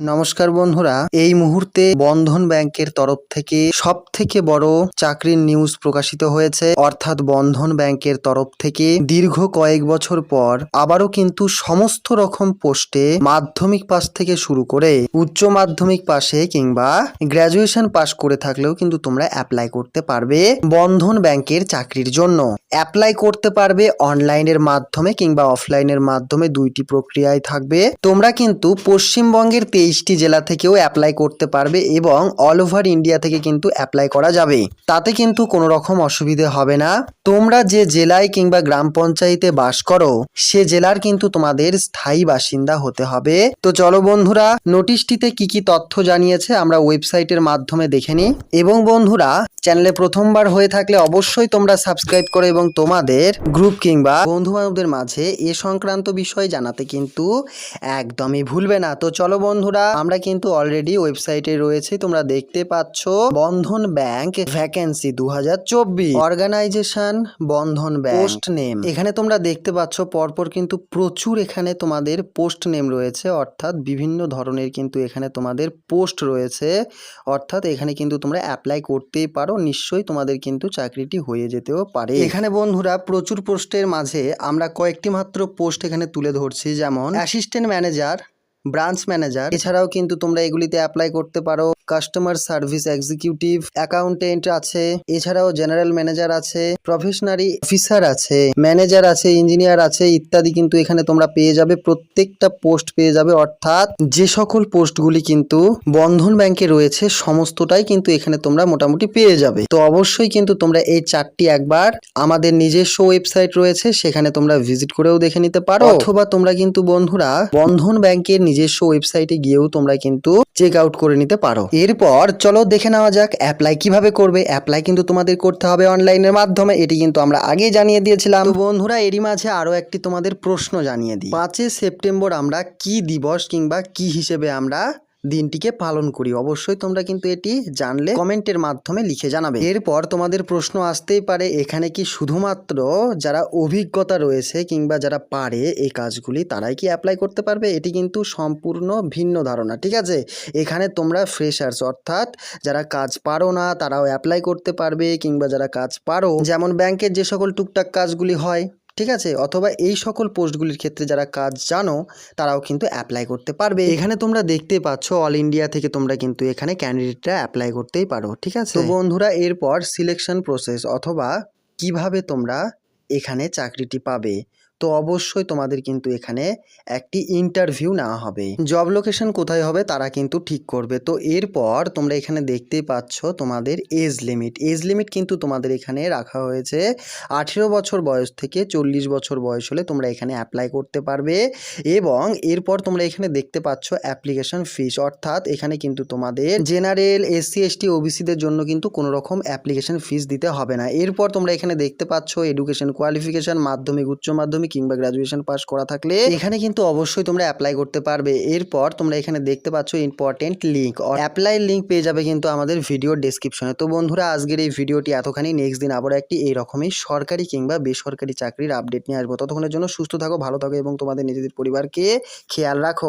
নমস্কার বন্ধুরা, এই মুহূর্তে বন্ধন ব্যাংকের তরফ থেকে সব থেকে বড় চাকরির নিউজ প্রকাশিত হয়েছে। অর্থাৎ বন্ধন ব্যাংকের তরফ থেকে দীর্ঘ কয়েক বছর পর আবারও কিন্তু সমস্ত রকম পোস্টে মাধ্যমিক পাস থেকে শুরু করে উচ্চ মাধ্যমিক পাশে কিংবা গ্র্যাজুয়েশন পাশ করে থাকলেও কিন্তু তোমরা অ্যাপ্লাই করতে পারবে বন্ধন ব্যাংকের চাকরির জন্য। অ্যাপ্লাই করতে পারবে অনলাইনের মাধ্যমে কিংবা অফলাইনের মাধ্যমে দুইটি প্রক্রিয়ায় থাকবে। তোমরা কিন্তু পশ্চিমবঙ্গের তেইশটি জেলা থেকেও অ্যাপ্লাই করতে পারবে এবং অল ওভার ইন্ডিয়া থেকে কিন্তু অ্যাপ্লাই করা যাবে। তাতে কিন্তু কোনো রকম অসুবিধে হবে না। তোমরা যে জেলায় কিংবা গ্রাম পঞ্চায়েতে বাস করো, সে জেলার কিন্তু তোমাদের স্থায়ী বাসিন্দা হতে হবে। তো চলো বন্ধুরা নোটিশটিতে কি কি তথ্য জানিয়েছে আমরা ওয়েবসাইটের মাধ্যমে দেখে নিই। এবং বন্ধুরা, চ্যানেলে প্রথমবার হয়ে থাকলে অবশ্যই তোমরা সাবস্ক্রাইব করো এবং তোমাদের গ্রুপ কিংবা বন্ধু বান্ধবদের মাঝে এ সংক্রান্ত বিষয় জানাতে কিন্তু একদমই ভুলবে না। তো চলো বন্ধুরা আমরা কিন্তু অলরেডি ওয়েবসাইটে রয়েছে, তোমরা দেখতে পাচ্ছ বন্ধন ব্যাংক ভ্যাকেন্সি দু হাজার চব্বিশ। Organisation Bandhan bank. Post name এখানে তোমরা দেখতে পাচ্ছ, পরপর কিন্তু প্রচুর এখানে তোমাদের পোস্ট নেম রয়েছে, অর্থাৎ বিভিন্ন ধরনের কিন্তু এখানে তোমাদের পোস্ট রয়েছে। অর্থাৎ এখানে কিন্তু তোমরা অ্যাপ্লাই করতেই পারো, নিশ্চয়ই তোমাদের কিন্তু চাকরিটি হয়ে যেতেও পারে। এখানে বন্ধুরা, প্রচুর পোস্টের মাঝে আমরা কয়েকটি মাত্র পোস্ট এখানে তুলে ধরছি, যেমন অ্যাসিস্ট্যান্ট ম্যানেজার ব্রাঞ্চ ম্যানেজার। এছাড়াও কিন্তু তোমরা এগুলিতে অ্যাপ্লাই করতে পারো। কাস্টমার সার্ভিস এক্সিকিউটিভ অ্যাকাউন্টেন্ট আছে। এছাড়াও জেনারেল ম্যানেজার আছে প্রফেশনারি অফিসার আছে ম্যানেজার আছে ইঞ্জিনিয়ার আছে ইত্যাদি কিন্তু এখানে তোমরা পেয়ে যাবে। প্রত্যেকটা পোস্ট পেয়ে যাবে। অর্থাৎ যে সকল পোস্টগুলি কিন্তু বন্ধন ব্যাংকে রয়েছে সমস্তটাই কিন্তু এখানে তোমরা মোটামুটি পেয়ে যাবে। তো অবশ্যই কিন্তু তোমরা এই চারটি একবার আমাদের নিজস্ব ওয়েবসাইট রয়েছে সেখানে তোমরা ভিজিট করেও দেখে নিতে পারো। অথবা তোমরা কিন্তু বন্ধুরা বন্ধন ব্যাংকের নিজস্ব ওয়েবসাইটে গিয়েও তোমরা কিন্তু চেক আউট করে নিতে পারো। এরপর চলো দেখে নেওয়া যাক অ্যাপ্লাই কীভাবে করবে। অ্যাপ্লাই কিন্তু তোমাদের করতে হবে অনলাইনের মাধ্যমে, এটি কিন্তু আমরা আগে জানিয়ে দিয়েছিলাম। বন্ধুরা, এরই মাঝে আরও একটি তোমাদের প্রশ্ন জানিয়ে দিই। পাঁচই সেপ্টেম্বর আমরা কি দিবস কিংবা কি হিসেবে আমরা দিনটিকে পালন করি। অবশ্যই তোমরা কিন্তু এটি জানলে কমেন্টের মাধ্যমে লিখে জানাবে। এরপর তোমাদের প্রশ্ন আসতেই পারে, এখানে কি শুধুমাত্র যারা অভিজ্ঞতা রয়েছে কিংবা যারা পারে এই কাজগুলি, তারাই কি অ্যাপ্লাই করতে পারবে? এটি কিন্তু সম্পূর্ণ ভিন্ন ধারণা, ঠিক আছে? এখানে তোমরা ফ্রেশার্স অর্থাৎ যারা কাজ পারো না, তারাও অ্যাপ্লাই করতে পারবে, কিংবা যারা কাজ পারো, যেমন ব্যাংকের যে সকল টুকটাক কাজগুলি হয় ঠিক আছে? অথবা এই সকল পোস্টগুলির ক্ষেত্রে যারা কাজ জানো, তারাও কিন্তু অ্যাপ্লাই করতে পারবে। এখানে তোমরা দেখতে পাচ্ছ অল ইন্ডিয়া থেকে তোমরা কিন্তু এখানে ক্যান্ডিডেটরা অ্যাপ্লাই করতেই পারো, ঠিক আছে? বন্ধুরা, এরপর সিলেকশন প্রসেস অথবা কীভাবে তোমরা এখানে চাকরিটি পাবে। তো অবশ্যই তোমাদের কিন্তু এখানে একটি ইন্টারভিউ নেওয়া হবে। জব লোকেশন কোথায় হবে তারা কিন্তু ঠিক করবে। তো এরপর তোমরা এখানে দেখতেই পাচ্ছ তোমাদের এজ লিমিট এজ লিমিট কিন্তু তোমাদের এখানে রাখা হয়েছে আঠেরো বছর বয়স থেকে চল্লিশ বছর বয়স হলে তোমরা এখানে অ্যাপ্লাই করতে পারবে এবং এরপর তোমরা এখানে দেখতে পাচ্ছ অ্যাপ্লিকেশন ফিস অর্থাৎ এখানে কিন্তু তোমাদের জেনারেল এসসি এসটি ওবিসিদের জন্য কিন্তু কোনো রকম অ্যাপ্লিকেশন ফিস দিতে হবে না। এরপর তোমরা এখানে দেখতে পাচ্ছ এডুকেশন কোয়ালিফিকেশন মাধ্যমিক, উচ্চ মাধ্যমিক কিংবা গ্রাজুয়েশন পাস করা থাকলে এখানে কিন্তু অবশ্যই তোমরা অ্যাপ্লাই করতে পারবে। এরপর তোমরা এখানে দেখতে পাচ্ছ ইম্পর্টেন্ট লিঙ্ক অ্যাপ্লাই লিঙ্ক পেয়ে যাবে কিন্তু আমাদের ভিডিও ডিসক্রিপশনে তো বন্ধুরা, আজকের এই ভিডিওটি এতখানি। নেক্সট দিন আবার একটি এইরকমই সরকারি কিংবা বেসরকারি চাকরির আপডেট নিয়ে আসব। ততক্ষণের জন্য সুস্থ থাকো, ভালো থাকো এবং তোমাদের নিজেদের পরিবারকে খেয়াল রাখো।